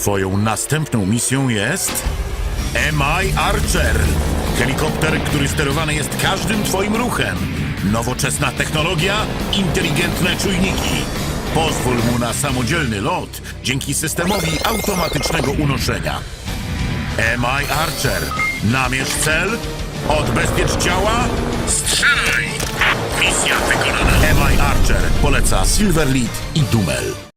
Twoją następną misją jest... MI Archer. Helikopter, który sterowany jest każdym Twoim ruchem. Nowoczesna technologia, inteligentne czujniki. Pozwól mu na samodzielny lot dzięki systemowi automatycznego unoszenia. MI Archer. Namierz cel, odbezpiecz działa, strzelaj! Misja wykonana. MI Archer poleca Silverlead i Dumel.